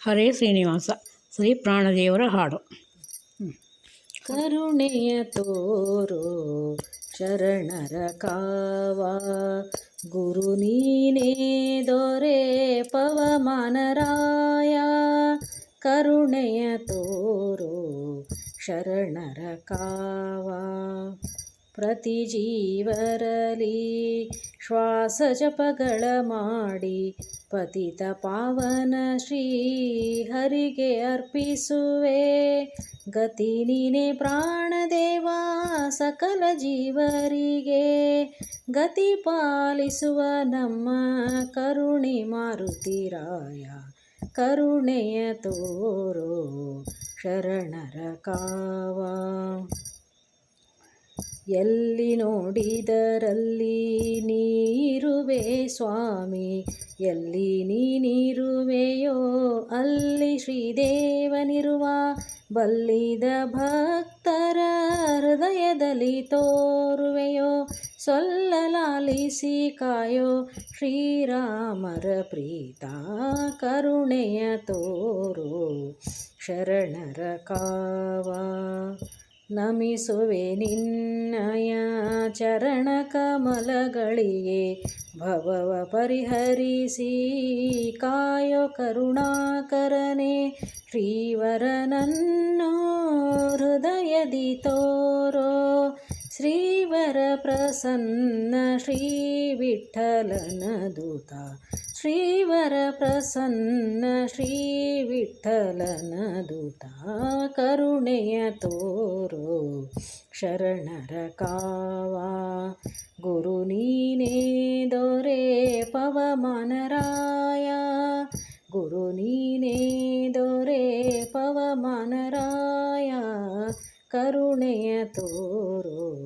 ಹರೇ ಶ್ರೀನಿವಾಸ, ಶ್ರೀ ಪ್ರಾಣದೇವರ ಹಾಡು. ಕರುಣೆಯ ತೋರು ಶರಣರ ಕಾವ, ಗುರು ನೀನೇ ದೊರೆ ಪವಮಾನರಾಯ ಕರುಣೆಯ ತೋರು, ಶರಣರ ಕಾವ, ಪ್ರತಿ ಜೀವರಲಿ ಶ್ವಾಸ ಜಪಗಳ ಮಾಡಿ ಪತಿತ ಪಾವನ ಶ್ರೀ ಹರಿಗೆ ಅರ್ಪಿಸುವೆ. ಗತಿ ನೀನೆ ಪ್ರಾಣದೇವ ಸಕಲ ಜೀವರಿಗೆ. ಗತಿ ಪಾಲಿಸುವ ನಮ್ಮ ಕರುಣಿ ಮಾರುತಿರಾಯ ಕರುಣೆಯ ತೋರೋ ಶರಣರ ಕಾವ. ಎಲ್ಲಿ ನೋಡಿದರಲ್ಲಿ ನೀರುವೆ ಸ್ವಾಮಿ? ಎಲ್ಲಿ ನೀನಿರುವೆಯೋ ಅಲ್ಲಿ ಶ್ರೀದೇವನಿರುವ ಬಲ್ಲಿದ ಭಕ್ತರ ಹೃದಯದಲ್ಲಿ ತೋರುವೆಯೋ, ಸೊಲ್ಲಲಾಲಿಸಿ ಕಾಯೋ. ಶ್ರೀರಾಮರ ಪ್ರೀತ ಕರುಣೆಯ ತೋರು, ಶರಣರ ಕಾವ. ನಮಿಸುವೆ ನಿನ್ನಯ ಚರಣ ಕಮಲಗಳಿಗೆ ಭವವ ಪರಿಹರಿಸಿ ಕಾಯೋ ಕರುಣಾಕರನೆ ಶ್ರೀವರನನ್ನು ಹೃದಯದಿ ತೋರೋ. ಶ್ರೀವರ ಪ್ರಸನ್ನ ಶ್ರೀ ವಿಠಲನ ದೂತ ಶ್ರೀವರ ಪ್ರಸನ್ನ ಶ್ರೀ ವಿಠಲನ ದೂತ ಕರುಣೆಯ ತೋರೋ. ಶರಣರ ಕಾವ, ಗುರು ನೀನೇ ದೊರೆ ಪವಮಾನರಾಯ. ಗುರು ನೀನೇ ದೊರೆ ಪವಮಾನರಾಯ, ಕರುಣೆಯ ತೋರೋ.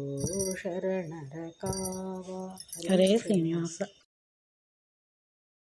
ಶರಣರ ಕಾವ. ಹರೇ ಶ್ರೀನಿವಾಸ.